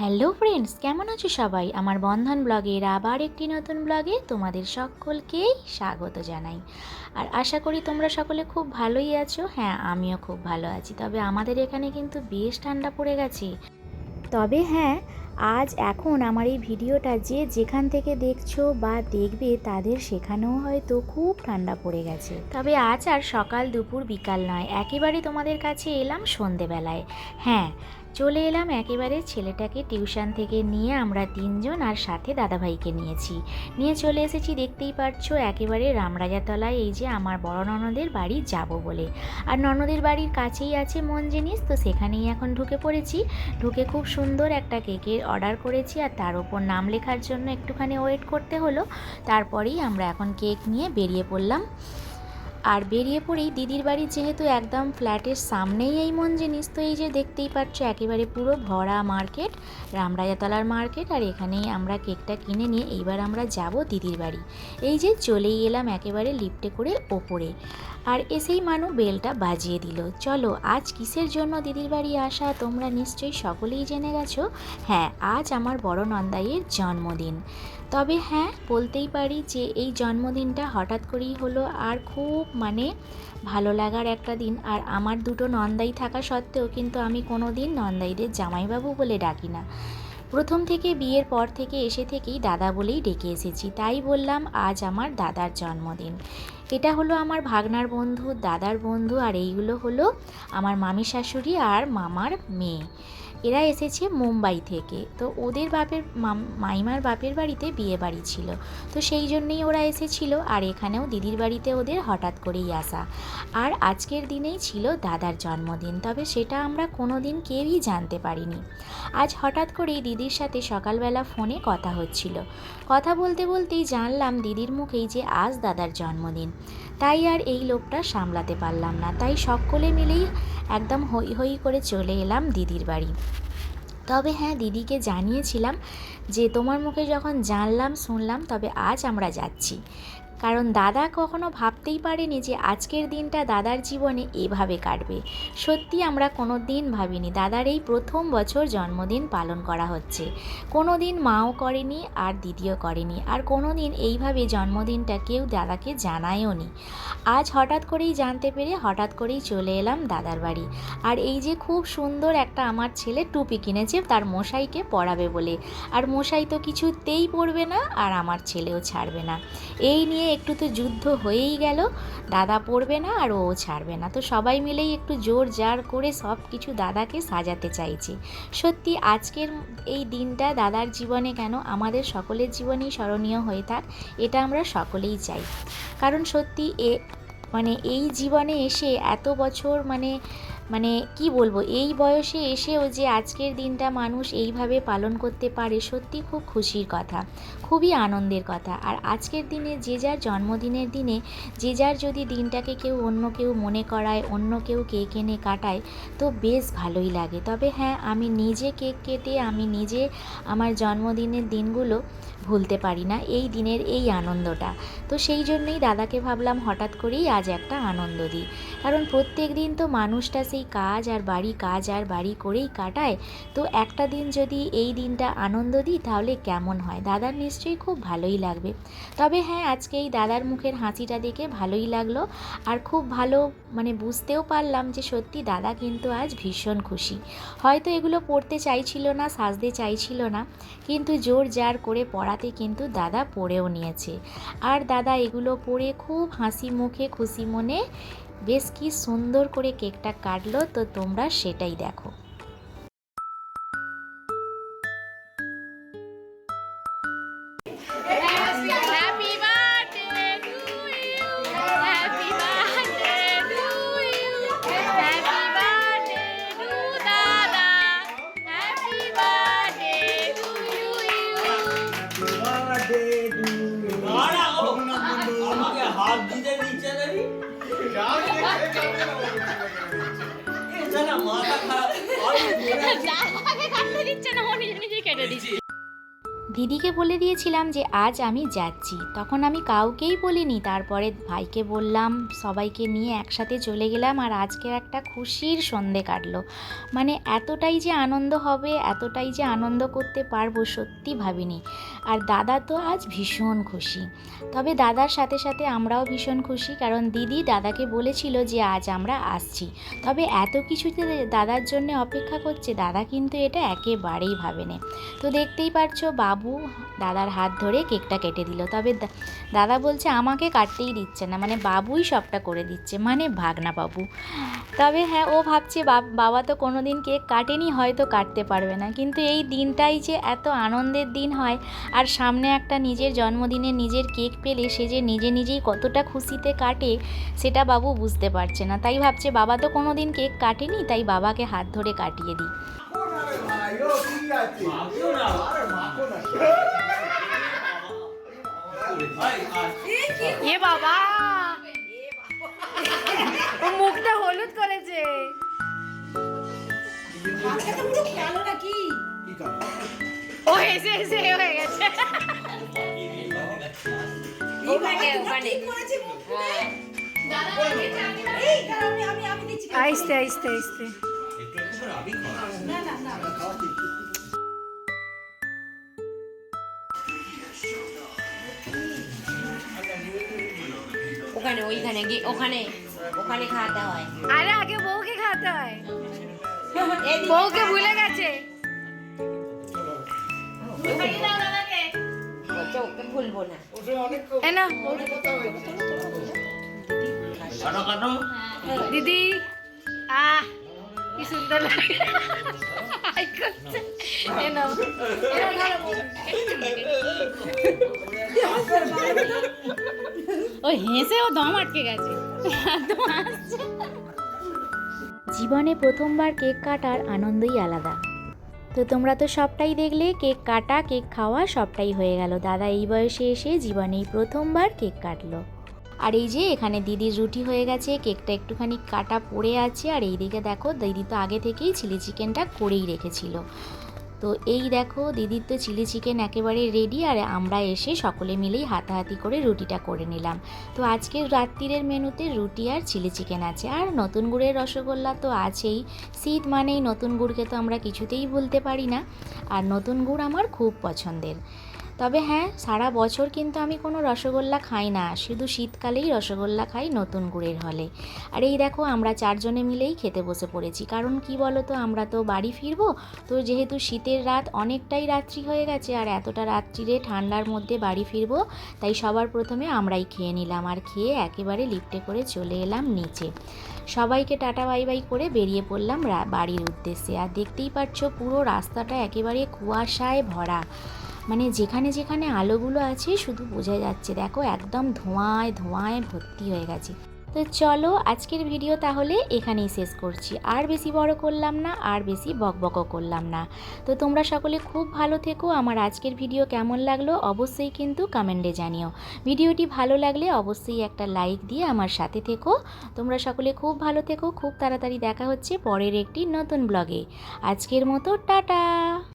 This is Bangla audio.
হ্যালো ফ্রেন্ডস, কেমন আছো সবাই? আমার বন্ধন ব্লগের আবার একটি নতুন ব্লগে তোমাদের সকলকেই স্বাগত জানাই। আর আশা করি তোমরা সকলে খুব ভালোই আছো। হ্যাঁ আমিও খুব ভালো আছি। তবে আমাদের এখানে কিন্তু বেশ ঠান্ডা পড়ে গেছে। তবে হ্যাঁ আজ এখন আমার এই ভিডিওটা যে যেখান থেকে দেখছ বা দেখবে তাদের সেখানেও হয়তো খুব ঠান্ডা পড়ে গেছে। তবে আজ আর সকাল দুপুর বিকাল নয়, একেবারে তোমাদের কাছে এলাম সন্ধেবেলায়। হ্যাঁ চলে এলাম একেবারে ছেলেটাকে টিউশন থেকে নিয়ে আমরা তিনজন আর সাথে দাদাভাইকে নিয়েছি। নিয়ে চলে এসেছি, দেখতেই পারছ, একেবারে রামরাজাতলায়, এই যে আমার বড় ননদের বাড়ি যাব বলে। আর ননদের বাড়ির কাছেই আছে মন জিনিস, তো সেখানেই এখন ঢুকে পড়েছি। ঢুকে খুব সুন্দর একটা কেকের অর্ডার করেছি আর তার উপর নাম লেখার জন্য একটুখানি ওয়েট করতে হলো। তারপরেই আমরা এখন কেক নিয়ে বেরিয়ে পড়লাম। আর বেরিয়ে পড়েই দিদির বাড়ি যেহেতু একদম ফ্ল্যাটের সামনেই এই মন জিনিস, তো এই যে দেখতেই পাচ্ছ একেবারে পুরো ভরা মার্কেট, রামরাজাতলার মার্কেট, আর এখানেই আমরা কেকটা কিনে নিয়ে এইবার আমরা যাব দিদির বাড়ি। এই যে চলেই এলাম একেবারে লিফটে করে ওপরে। আর এসেই মানু বেলটা বাজিয়ে দিল। চলো, আজ কিসের জন্য দিদির বাড়ি আসা তোমরা নিশ্চয়ই সকলেই জেনে গেছো? হ্যাঁ আজ আমার বড় নন্দাইয়ের জন্মদিন। তবে হ্যাঁ বলতেই পারি যে এই জন্মদিনটা হঠাৎ করেই হলো আর খুব মানে ভালো লাগার একটা দিন। আর আমার দুটো নন্দাই থাকা সত্ত্বেও কিন্তু আমি কোনো দিন নন্দাইদের জামাইবাবু বলে ডাকি না। প্রথম থেকে বিয়ের পর থেকে এসে থেকেই দাদা বলেই ডেকে এসেছি। তাই বললাম, আজ আমার দাদার জন্মদিন। এটা হলো আমার ভাগনার বন্ধু, দাদার বন্ধু, আর এইগুলো হলো আমার মামি শাশুড়ি আর মামার মেয়ে। এরা এসেছে মুম্বাই থেকে। তো ওদের বাপের মাইমার বাপের বাড়িতে বিয়ে বাড়ি ছিল। তো সেই জন্যেই ওরা এসেছিল আর এখানেও দিদির বাড়িতে ওদের হঠাৎ করেই আসা। আর আজকের দিনেই ছিল দাদার জন্মদিন, তবে সেটা আমরা কোনো দিন কেউই জানতে পারিনি। আজ হঠাৎ করেই দিদির সাথে সকালবেলা ফোনে কথা হচ্ছিল। কথা বলতে বলতেই জানলাম দিদির মুখেই যে আজ দাদার জন্মদিন। তাই আর এই লোকটা সামলাতে পারলাম না। তাই সকলে মিলেই একদম হই হই করে চলে এলাম দিদির বাড়ি। তবে হ্যাঁ দিদিকে জানিয়েছিলাম যে তোমার মুখে যখন জানলাম শুনলাম তবে আজ আমরা যাচ্ছি। কারণ দাদা কখনো ভাবতেই পারেনি যে আজকের দিনটা দাদার জীবনে এভাবে কাটবে। সত্যি আমরা কোনো দিন ভাবিনি দাদার এই প্রথম বছর জন্মদিন পালন করা হচ্ছে। কোনো দিন মাও করেনি আর দিদিও করেনি আর কোনো দিন এইভাবে জন্মদিনটা কেউ দাদাকে জানায়ও নি। আজ হঠাৎ করেই জানতে পেরে হঠাৎ করেই চলে এলাম দাদার বাড়ি। আর এই যে খুব সুন্দর একটা আমার ছেলে টুপি কিনেছে তার মশাইকে পরাবে বলে। আর মশাই তো কিছুতেই পরবে না আর আমার ছেলেও ছাড়বে না। এই নিয়ে একটু তো যুদ্ধ হয়েই গেল। দাদা পড়বে না আর ও ছাড়বে না। তো সবাই মিলেই একটু জোর জার করে সব কিছু দাদাকে সাজাতে চাইছে। সত্যি আজকের এই দিনটা দাদার জীবনে কেন আমাদের সকলের জীবনেই স্মরণীয় হয়ে থাক, এটা আমরা সকলেই চাই। কারণ সত্যি এ মানে এই জীবনে এসে এত বছর মানে মানে কি বলব, এই বয়সে এসেও যে আজকের দিনটা মানুষ এইভাবে পালন করতে পারে সত্যি খুব খুশির কথা, খুবই আনন্দের কথা। আর আজকের দিনে যে যার জন্মদিনের দিনে, যে যার যদি দিনটাকে কেউ অন্য কেউ মনে করায়, অন্য কেউ কেক এনে কাটায়, তো বেশ ভালোই লাগে। তবে হ্যাঁ আমি নিজে কেক কেটে, আমি নিজে আমার জন্মদিনের দিনগুলো ভুলতে পারি না, এই দিনের এই আনন্দটা। তো সেই জন্যই দাদাকে ভাবলাম হঠাৎ করেই আজ একটা আনন্দ দিই। কারণ প্রত্যেক দিন তো মানুষটা সেই কাজ আর বাড়ি কাজ আর বাড়ি করেই কাটায়, তো একটা দিন যদি এই দিনটা আনন্দ দিই তাহলে কেমন হয়? দাদার নিশ্চয়ই খুব ভালোই লাগবে। তবে হ্যাঁ আজকে এই দাদার মুখের হাসিটা দেখে ভালোই লাগল। আর খুব ভালো মানে বুঝতেও পারলাম যে সত্যি দাদা কিন্তু আজ ভীষণ খুশি। হয়তো এগুলো পড়তে চাইছিল না, সাজতে চাইছিল না, কিন্তু জোর জার করে পড়াতে কিন্তু দাদা পড়েও নিয়েছে। আর দাদা এগুলো পড়ে খুব হাসি মুখে, খুশি মনে বেশ কি সুন্দর করে কেকটা কাটলো তো তোমরা সেটাই দেখো। Birthday আছি। আমাকে কাটতে দিচ্ছে না ও নিজে নিজেই কেটে দিচ্ছে দিদিকে বলে দিয়েছিলাম যে আজ আমি যাচ্ছি। তখন আমি কাউকেই বলিনি। তারপরে ভাইকে বললাম, সবাইকে নিয়ে একসাথে চলে গেলাম আর আজকে একটা খুশির সন্ধে কাটলো। মানে এতটাই যে আনন্দ হবে, এতটাই যে আনন্দ করতে পারব সত্যি ভাবিনি। আর দাদা তো আজ ভীষণ খুশি। তবে দাদার সাথে সাথে আমরাও ভীষণ খুশি, কারণ দিদি দাদাকে বলেছিল যে আজ আমরা আসছি। তবে এত কিছুতে দাদার জন্য অপেক্ষা করছে, দাদা কিন্তু এটা একেবারেই ভাবেনি। তো দেখতেই পারছ, বাবু দাদার হাত ধরে কেকটা কেটে দিল। তবে দাদা বলছে, আমাকে কাটতেই দিচ্ছে না। মানে বাবুই সবটা করে দিচ্ছে মানে ভাগনা বাবু। তবে হ্যাঁ ও ভাবছে, বাব- বাবা তো কোনো দিন কেক কাটেনি, হয়তো কাটতে পারবে না। কিন্তু এই দিনটাই যে এত আনন্দের দিন হয়, আর সামনে একটা নিজের জন্মদিনে নিজের কেক পেলে সে যে নিজে নিজেই কতটা খুশিতে কাটে, সেটা বাবু বুঝতে পারছে না। তাই ভাবছে, বাবা তো কোনো দিন কেক কাটেনি, তাই বাবাকে হাত ধরে কাটিয়ে দিই। এ বাবা। ও মুখটা হলুদ করেছে। ও এসে এ হয়ে গেছে। আইসতে আইসতে আইসতে। একটু একটু করে ওইখানে গিয়ে ওখানে ওখানে খাওয়াতে হয়। আরে আগে বউকে খাওয়াতে হয়। বউকে ভুলে গেছে। ওকে ভুলবো না। না। কাটো কাটো দিদি আহ কি সুন্দর লাগে। এ নাও। ও হেসে ও দম আটকে গেছে। জীবনে প্রথমবার কেক কাটার আনন্দই আলাদা। তো তোমরা তো সবটাই দেখলে, কেক কাটা, কেক খাওয়া সবটাই হয়ে গেল। দাদা এই বয়সে এসে জীবনেই প্রথমবার কেক কাটলো। আর এই যে এখানে দিদির রুটি হয়ে গেছে, কেকটা একটুখানি কাটা পড়ে আছে। আর এইদিকে দেখো, দিদি তো আগে থেকেই চিলি চিকেনটা করেই রেখেছিল। তো এই দেখো, দিদির তো চিলি চিকেন একেবারে রেডি আর আমরা এসে সকলে মিলেই হাতাহাতি করে রুটিটা করে নিলাম। তো আজকের রাত্রিরের মেনুতে রুটি আর চিলি চিকেন আছে। আর নতুন গুড়ের রসগোল্লা তো আছেই। শীত মানেই নতুন গুড়কে তো আমরা কিছুতেই ভুলতে পারি না। আর নতুন গুড় আমার খুব পছন্দের। তবে হ্যাঁ সারা বছর কিন্তু আমি কোনো রসগোল্লা খাই না। শুধু শীতকালেই রসগোল্লা খাই নতুন গুড়ের হলে। আর এই দেখো, আমরা চারজনে মিলেই খেতে বসে পড়েছি। কারণ কি বলো তো আমরা তো বাড়ি ফিরবো, তো যেহেতু শীতের রাত অনেকটাই রাত্রি হয়ে গেছে আর এতটা রাত্রিরে ঠান্ডার মধ্যে বাড়ি ফিরবো, তাই সবার প্রথমে আমরাই খেয়ে নিলাম আর খেয়ে একেবারে লিফটে করে চলে এলাম নিচে। সবাইকে টাটা বাই বাই করে বেরিয়ে পড়লাম বাড়ির উদ্দেশ্যে। আর দেখতেই পাচ্ছ, পুরো রাস্তাটা একেবারে কুয়াশায় ভরা। মানে যেখানে যেখানে আলোগুলো আছে, শুধু বোঝা যাচ্ছে। দেখো, একদম ধোঁয়ায় ধোঁয়ায় ভর্তি হয়ে গেছে। তো চলো, আজকের ভিডিও তাহলে এখানেই শেষ করছি। আর বেশি বড় করলাম না, আর বেশি বকবকও করলাম না। তো তোমরা সকলে খুব ভালো থেকো। আমার আজকের ভিডিও কেমন লাগল অবশ্যই কিন্তু কমেন্টে জানিও। ভিডিওটি ভালো লাগলে অবশ্যই একটা লাইক দিয়ে আমার সাথে থেকো। তোমরা সকলে খুব ভালো থেকো। খুব তাড়াতাড়ি দেখা হচ্ছে পরের একটি নতুন ব্লগে আজকের মতো, টাটা!